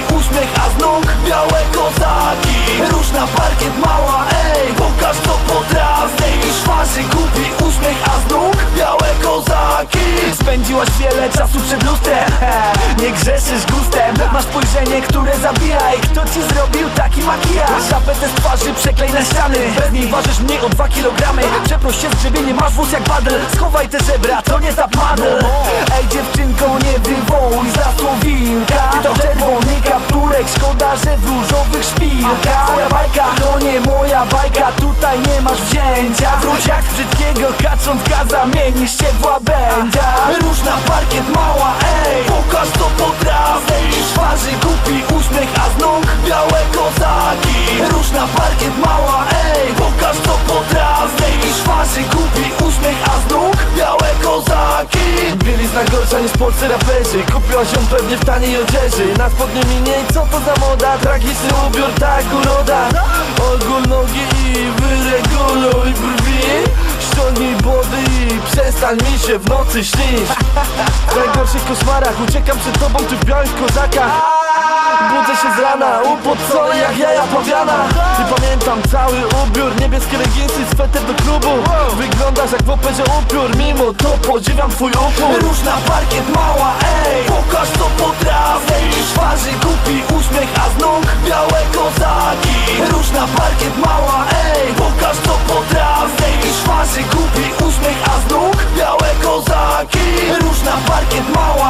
głupi uśmiech, a z nóg białe kozaki. Róż na parkiet mała, ej Pokaż co potrafisz Z twarzy głupi uśmiech, a z nóg białe kozaki. Spędziłaś wiele czasu przed lustrem Nie grzeszysz gustem. Masz spojrzenie, które zabija I kto ci zrobił taki makijaż? Szapetę z twarzy przeklej na ściany. Bez niej ważysz mniej o 2 kilogramy. Przeproś się z grzebienie, masz włos jak badel Schowaj te żebra, to nie tap madel Ej dziewczynko, parkiet mała, ej! Pokaż co potrafisz Z twarzy głupi uśmiech, a z nóg białe kozaki. Róż na parkiet mała, ej! Pokaż co potrafisz Z twarzy głupi uśmiech, a z nóg białe kozaki. Bielizna gorsza niż polscy raperzy. Kupiłaś ją pewnie w taniej odzieży. Na spodnie mniej, co to za moda? Tragiczny ubiór, tak uroda. Ogól nogi i wyreguluj brwi przestań mi się w nocy śnić. W najgorszych koszmarach uciekam przed tobą tu w białych kozakach. Budzę się z rana, upocony jak jaja pawiana I pamiętam cały ubiór, niebieskie leginsy, sweter do klubu. Wyglądasz jak w operze upiór, mimo to podziwiam twój upór. Róż na parkiet mała, ej, na parkiet mała,